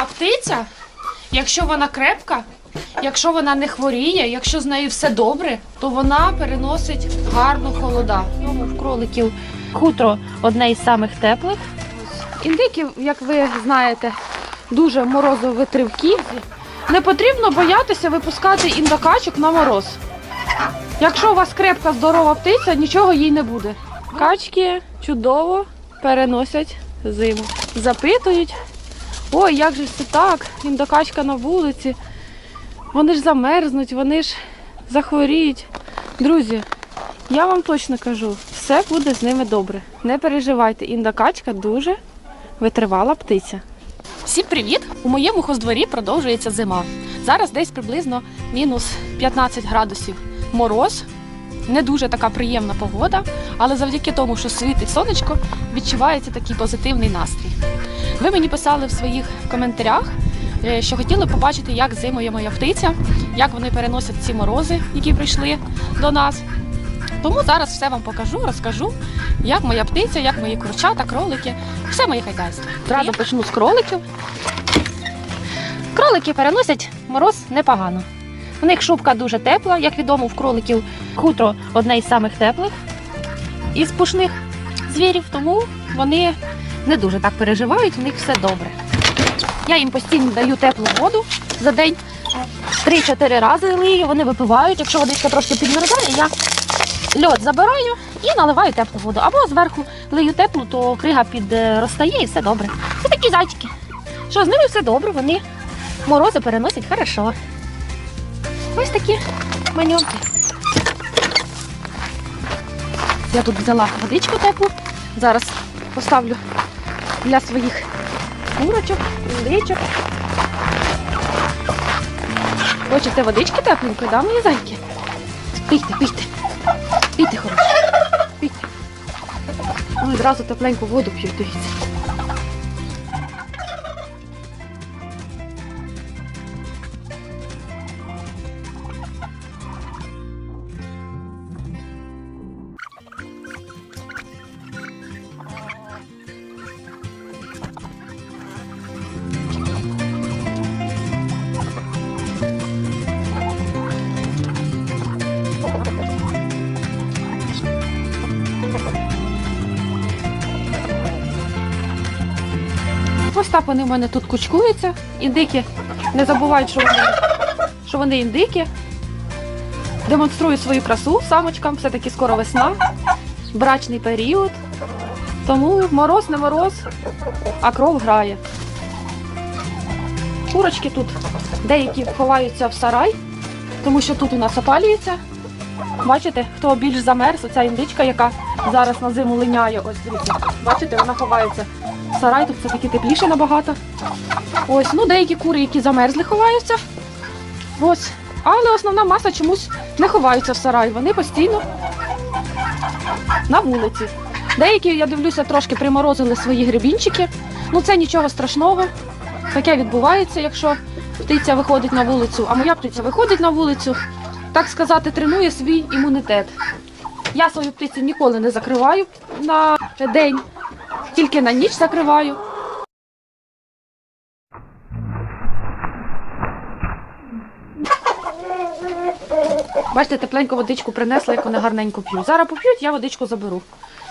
Люба птиця, якщо вона крепка, якщо вона не хворіє, якщо з нею все добре, то вона переносить гарно холода. В кроликів хутро одне із самих теплих. Індики, як ви знаєте, дуже морозовитривкі. Не потрібно боятися випускати індокачок на мороз. Якщо у вас крепка здорова птиця, нічого їй не буде. Качки чудово переносять зиму. Запитують, ой, як же це так? Індокачка на вулиці. Вони ж замерзнуть, вони ж захворіють. Друзі, я вам точно кажу, все буде з ними добре. Не переживайте, індокачка дуже витривала птиця. Всім привіт! У моєму хоздворі продовжується зима. Зараз десь приблизно мінус 15 градусів мороз. Не дуже така приємна погода, але завдяки тому, що світить сонечко, відчувається такий позитивний настрій. Ви мені писали в своїх коментарях, е, що хотіли побачити, як зимує моя птиця, як вони переносять ці морози, які прийшли до нас. Тому зараз все вам покажу, розкажу, як моя птиця, як мої курчата, кролики, все моє хазяйство. Зразу почну з кроликів. Кролики переносять мороз непогано. У них шубка дуже тепла, як відомо, в кроликів хутро одне із самих теплих із пушних звірів, тому вони не дуже так переживають, у них все добре. Я їм постійно даю теплу воду за день. 3-4 рази лию, вони випивають. Якщо водичка трошки підмерзає, я льод забираю і наливаю теплу воду. Або зверху лию теплу, то крига підростає і все добре. Це такі зайчики. Що з ними все добре, вони морози переносять хорошо. Ось такі маньонки. Я тут взяла водичку теплу. Зараз поставлю для своїх курочок, індичок. Хочете водички тепленької, да, мої зайки? Пійте, пійте. Пійте, хороші. Пійте. Одразу тепленьку воду п'ють, дивіться. Вони в мене тут кучкуються. Індики не забувають, що вони, що вони індики. Демонструють свою красу самочкам, все-таки скоро весна, брачний період. Тому мороз не мороз, а кров грає. Курочки тут деякі ховаються в сарай, тому що тут у нас опалюється. Бачите, хто більш замерз, оця індичка, яка зараз на зиму линяє. Ось дивіться. Бачите, вона ховається в сарай, тут все таки тепліше набагато. Ось, ну деякі кури, які замерзли, ховаються. Ось. Але основна маса чомусь не ховаються в сарай. Вони постійно на вулиці. Деякі, я дивлюся, трошки приморозили свої грибінчики. Ну це нічого страшного. Таке відбувається, якщо птиця виходить на вулицю, а моя птиця виходить на вулицю, так сказати, тренує свій імунітет. Я свою птицю ніколи не закриваю на день, тільки на ніч закриваю. Бачите, тепленьку водичку принесла, як вони гарненько п'ють. Зараз поп'ють, я водичку заберу.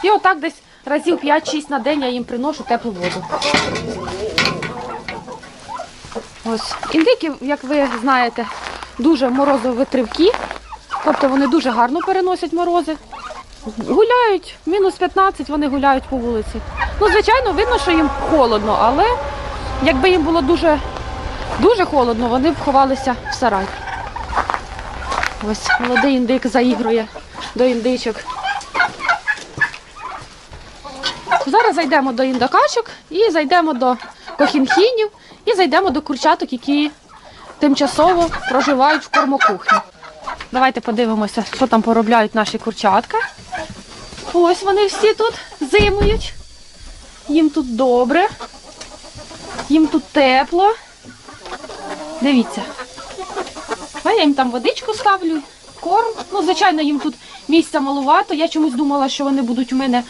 І отак десь разів 5-6 на день я їм приношу теплу воду. Ось. Індики, як ви знаєте, дуже морозовитривкі, тобто вони дуже гарно переносять морози. Гуляють, мінус 15 вони гуляють по вулиці. Ну, звичайно, видно, що їм холодно, але якби їм було дуже, дуже холодно, вони б ховалися в сарай. Ось молодий індик заігрує до індичок. Зараз зайдемо до індокачок і зайдемо до кохінхінів і зайдемо до курчаток, які тимчасово проживають в кормокухні. Давайте подивимося, що там поробляють наші курчатка. Ось вони всі тут зимують. Їм тут добре, їм тут тепло. Дивіться. А я їм там водичку ставлю, корм. Ну, звичайно, їм тут місця малувато. Я чомусь думала, що вони будуть у мене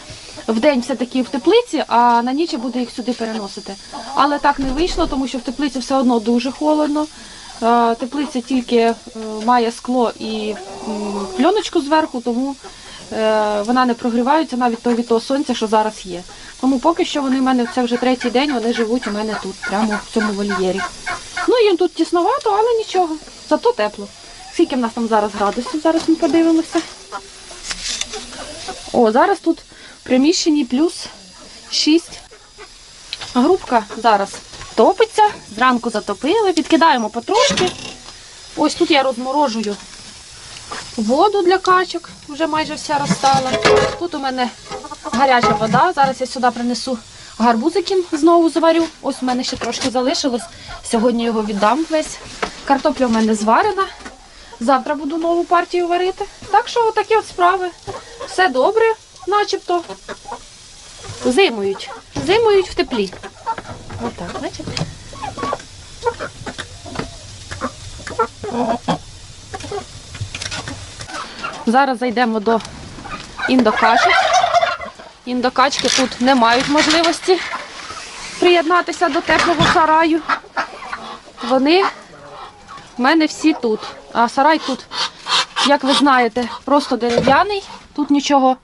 в день все-таки в теплиці, а на ніч я буду їх сюди переносити. Але так не вийшло, тому що в теплиці все одно дуже холодно. Е, Теплиця тільки е, має скло і пленочку зверху, тому е, вона не прогрівається навіть то від того сонця, що зараз є. Тому поки що вони в мене це вже третій день, вони живуть у мене тут, прямо в цьому вольєрі. Ну їм тут тісновато, але нічого, зато тепло. Скільки в нас там зараз градусів? Зараз ми подивимося. О, зараз тут в приміщенні плюс 6. Грубка зараз топиться, зранку затопили, підкидаємо потрошки. Ось тут я розморожую воду для качок, вже майже вся розстала. Тут у мене гаряча вода. Зараз я сюди принесу гарбузики, знову заварю. Ось у мене ще трошки залишилось. Сьогодні його віддам весь. Картопля у мене зварена. Завтра буду нову партію варити. Так що такі от справи. Все добре, начебто. Зимують. Зимують в теплі. Отак, бачите? Зараз зайдемо до індокачок. Індокачки тут не мають можливості приєднатися до теплого сараю. Вони в мене всі тут. А сарай тут, як ви знаєте, просто дерев'яний. Тут нічого,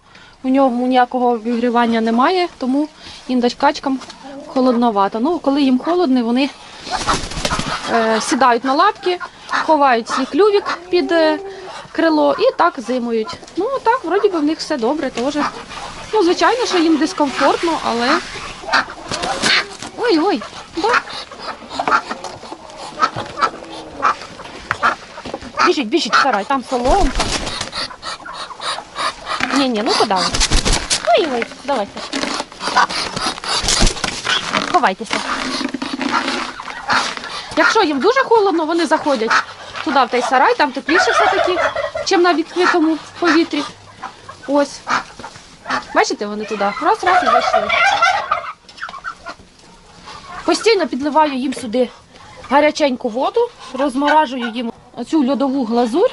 у ньому ніякого обігрівання немає, тому індокачкам холодновато. Ну, коли їм холодно, вони е, сідають на лапки, ховають свій клювік під е, крило і так зимують. Ну, так, вроді би в них все добре теж. Ну, звичайно, що їм дискомфортно, але. Ой-ой, да. Біжіть, біжіть сарай, там соломка. Ні, ні, ну куди ви? Ой, ой, давайте. Ховайтеся. Якщо їм дуже холодно, вони заходять туди, в той сарай, там тепліше все-таки, чим на відкритому повітрі. Ось. Бачите, вони туди. Раз, раз і зайшли. Постійно підливаю їм сюди гаряченьку воду, розморажую їм оцю льодову глазурь.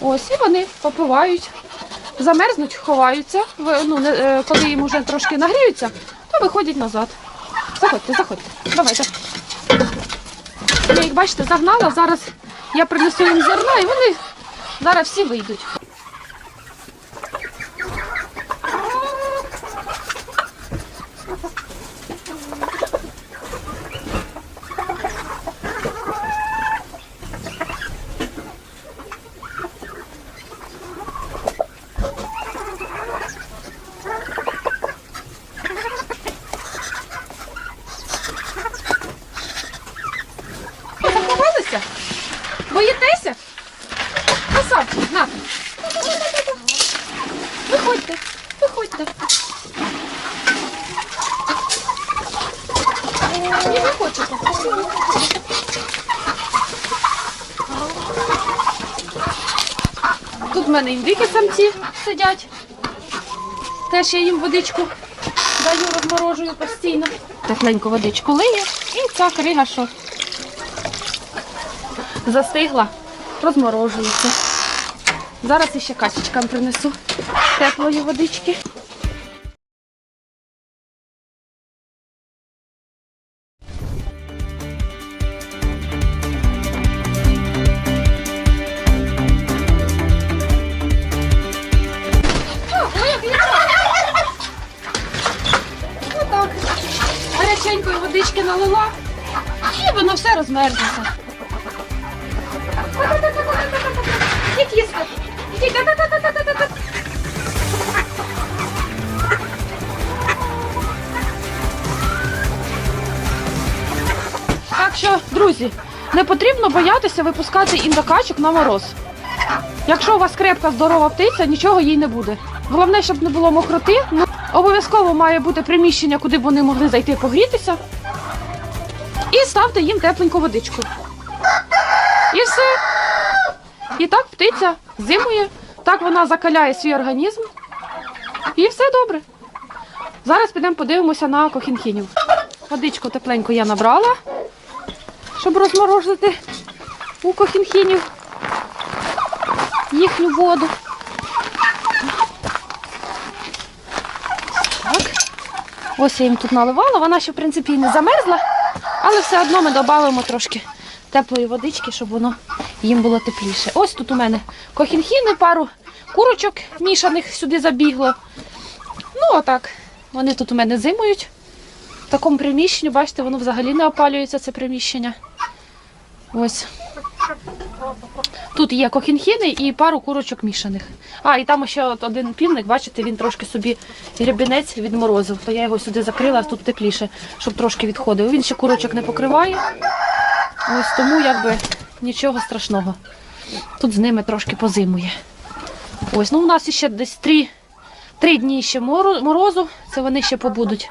Ось, і вони попивають. Замерзнуть, ховаються. Ну, е, коли їм вже трошки нагріються, то виходять назад. Заходьте, заходьте. Давайте. Я їх бачите, загнала. Зараз я принесу їм зерна і вони зараз всі вийдуть. Ви хочете. Тут в мене індики самці сидять. Теж я їм водичку даю, розморожую постійно. Тепленьку водичку лию. І ця крига, що застигла, розморожується. Зараз іще качечкам принесу теплої водички. Розмерзнеться. Ідіть їсти. Ідіть. Та-та-та-та-та-та-та. Так що, друзі, не потрібно боятися випускати індокачок на мороз. Якщо у вас крепка здорова птиця, нічого їй не буде. Головне, щоб не було мокроти. Ну, обов'язково має бути приміщення, куди б вони могли зайти погрітися ставте їм тепленьку водичку. І все. І так птиця зимує, так вона закаляє свій організм. І все добре. Зараз підемо подивимося на кохінхінів. Водичку тепленьку я набрала, щоб розморозити у кохінхінів їхню воду. Так. Ось я їм тут наливала, вона ще, в принципі, і не замерзла але все одно ми додамо трошки теплої водички, щоб воно їм було тепліше. Ось тут у мене кохінхіни, пару курочок мішаних сюди забігло. Ну, отак. Вони тут у мене зимують. В такому приміщенні, бачите, воно взагалі не опалюється, це приміщення. Ось. Тут є кохінхіни і пару курочок мішаних. А, і там ще от один півник, бачите, він трошки собі гребінець відморозив. То я його сюди закрила, тут тепліше, щоб трошки відходив. Він ще курочок не покриває. Ось тому якби нічого страшного. Тут з ними трошки позимує. Ось, ну у нас ще десь три, три дні ще морозу, це вони ще побудуть.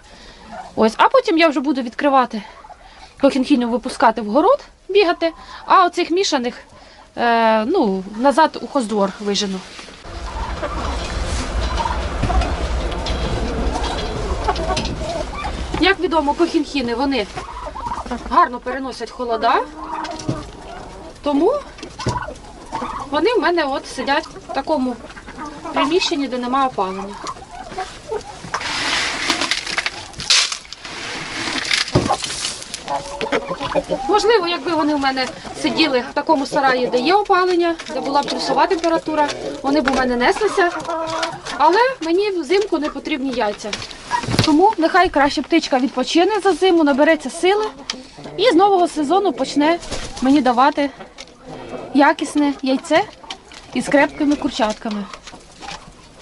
Ось, а потім я вже буду відкривати кохінхіню випускати в город, бігати, а оцих мішаних е, ну, назад у хоздвор вижену. Як відомо, кохінхіни вони гарно переносять холода, тому вони в мене от сидять в такому приміщенні, де немає опалення. Можливо, якби вони в мене сиділи в такому сараї, де є опалення, де була плюсова температура, вони б у мене неслися. Але мені взимку не потрібні яйця. Тому нехай краще птичка відпочине за зиму, набереться сили і з нового сезону почне мені давати якісне яйце із крепкими курчатками.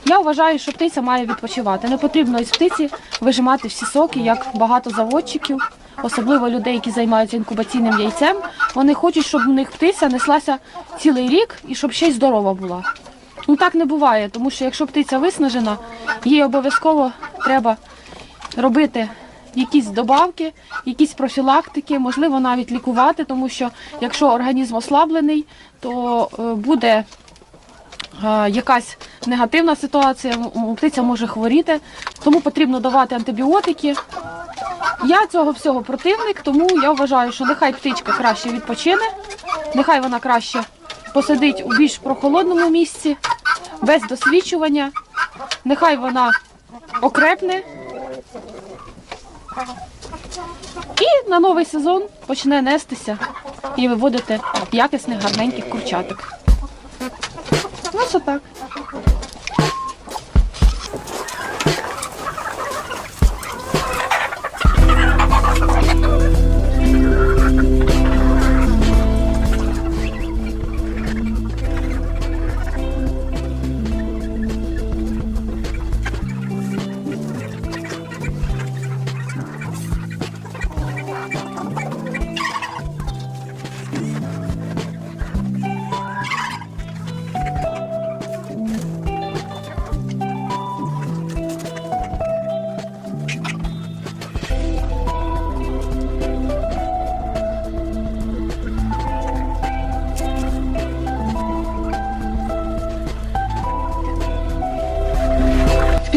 Я вважаю, що птиця має відпочивати. Не потрібно із птиці вижимати всі соки, як багато заводчиків, особливо людей, які займаються інкубаційним яйцем. Вони хочуть, щоб у них птиця неслася цілий рік і щоб ще й здорова була. Ну так не буває, тому що якщо птиця виснажена, їй обов'язково треба робити якісь добавки, якісь профілактики, можливо, навіть лікувати, тому що якщо організм ослаблений, то е, буде якась негативна ситуація, птиця може хворіти, тому потрібно давати антибіотики. Я цього всього противник, тому я вважаю, що нехай птичка краще відпочине, нехай вона краще посидить у більш прохолодному місці, без досвідчування, нехай вона окрепне. І на новий сезон почне нестися і виводити якісних гарненьких курчаток. Ось отак.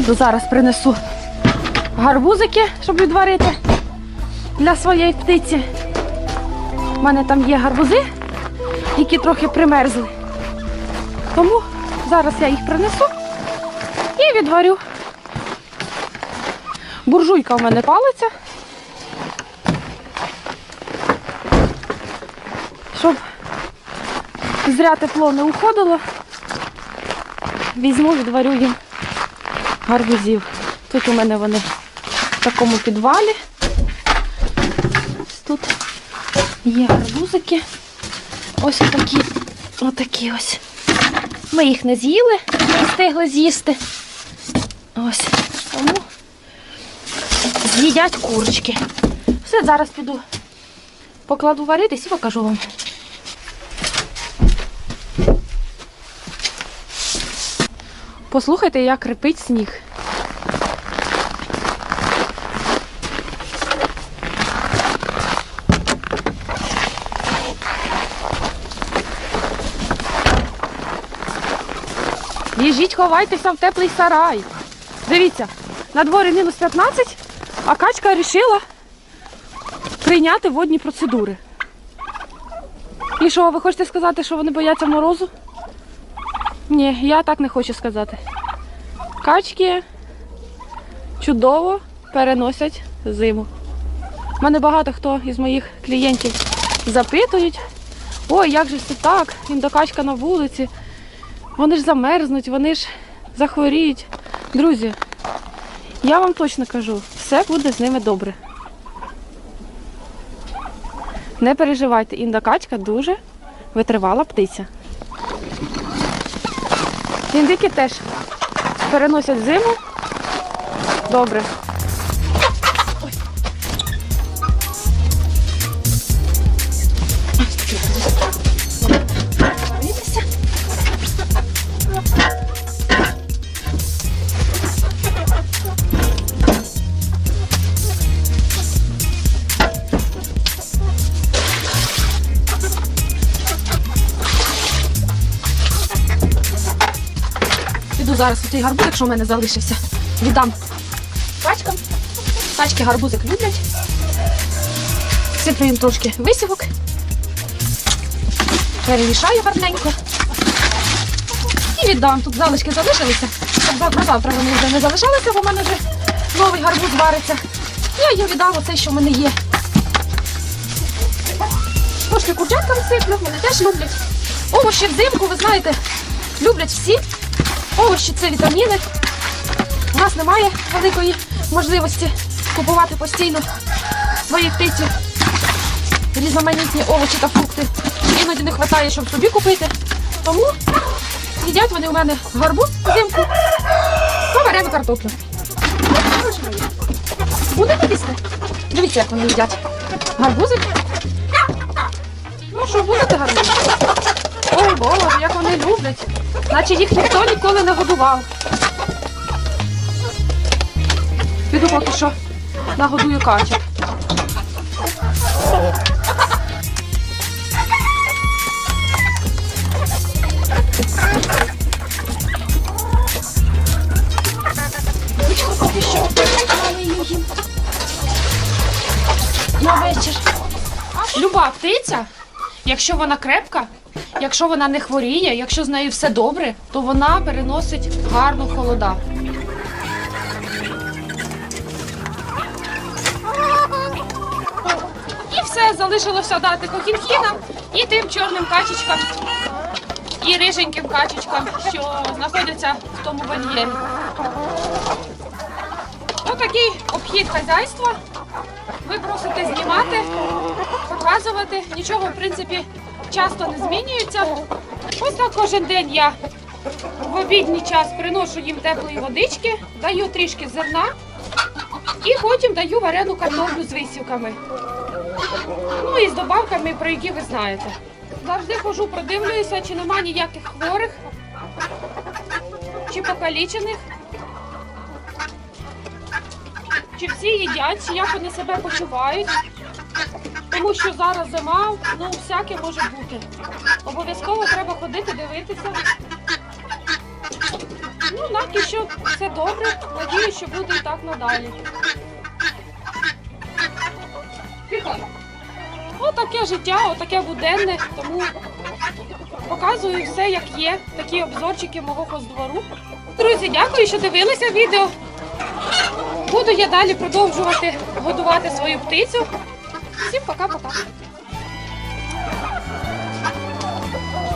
Піду зараз принесу гарбузики, щоб відварити для своєї птиці. У мене там є гарбузи, які трохи примерзли. Тому зараз я їх принесу і відварю. Буржуйка в мене палиться. Щоб зря тепло не уходило, візьму, відварю їм гарбузів. Тут у мене вони в такому підвалі. Тут є гарбузики. Ось отакі, отакі ось. Ми їх не з'їли, не встигли з'їсти. Ось. Тому з'їдять курочки. Все, зараз піду покладу варитись і покажу вам. Послухайте, як рипить сніг. Біжіть, ховайтеся в теплий сарай. Дивіться, на дворі мінус 15, а качка вирішила прийняти водні процедури. І що, ви хочете сказати, що вони бояться морозу? Ні, я так не хочу сказати. Качки чудово переносять зиму. У мене багато хто із моїх клієнтів запитують, ой, як же це так, індокачка на вулиці, вони ж замерзнуть, вони ж захворіють. Друзі, я вам точно кажу, все буде з ними добре. Не переживайте, індокачка дуже витривала птиця. Індики теж переносять зиму. Добре. Піду зараз у цей гарбузик, що в мене залишився. Віддам качкам. Качки гарбузик люблять. Сиплю їм трошки висівок. Перемішаю гарненько. І віддам. Тут залишки залишилися. Завтра вони вже не залишалися, бо в мене вже новий гарбуз вариться. Я їм віддам оце, що в мене є. Трошки курчаткам сиплю, вони теж люблять. Овочі взимку, ви знаєте, люблять всі. Овочі це вітаміни. У нас немає великої можливості купувати постійно своїй птиці різноманітні овочі та фрукти. Іноді не вистачає, щоб собі купити. Тому їдять вони у мене гарбуз взимку та варену картоплю. Будете їсти? Дивіться, як вони їдять. Гарбузик. Ну що, будете гарбуз? Ой, Боже, як вони люблять. Наче їх ніхто ніколи не годував. Піду поки що нагодую качок. Поки що їм на вечір. Люба птиця, якщо вона крепка, якщо вона не хворіє, якщо з нею все добре, то вона переносить гарно холода. І все, залишилося дати кокінкінам і тим чорним качечкам, і риженьким качечкам, що знаходяться в тому вольєрі. Отакий обхід хазяйства. Ви просите знімати, показувати. Нічого, в принципі, часто не змінюється. Ось так кожен день я в обідній час приношу їм теплої водички, даю трішки зерна і потім даю варену картоплю з висівками. Ну і з добавками, про які ви знаєте. Завжди хожу, продивлююся, чи нема ніяких хворих, чи покалічених. Чи всі їдять, чи як вони себе почувають. Тому що зараз зима, ну всяке може бути. Обов'язково треба ходити, дивитися. Ну, наки що все добре. Надію, що буде і так надалі. Отаке життя, отаке буденне, тому показую все, як є. Такі обзорчики мого хоздвору. Друзі, дякую, що дивилися відео. Буду я далі продовжувати годувати свою птицю. Всім пока-пока.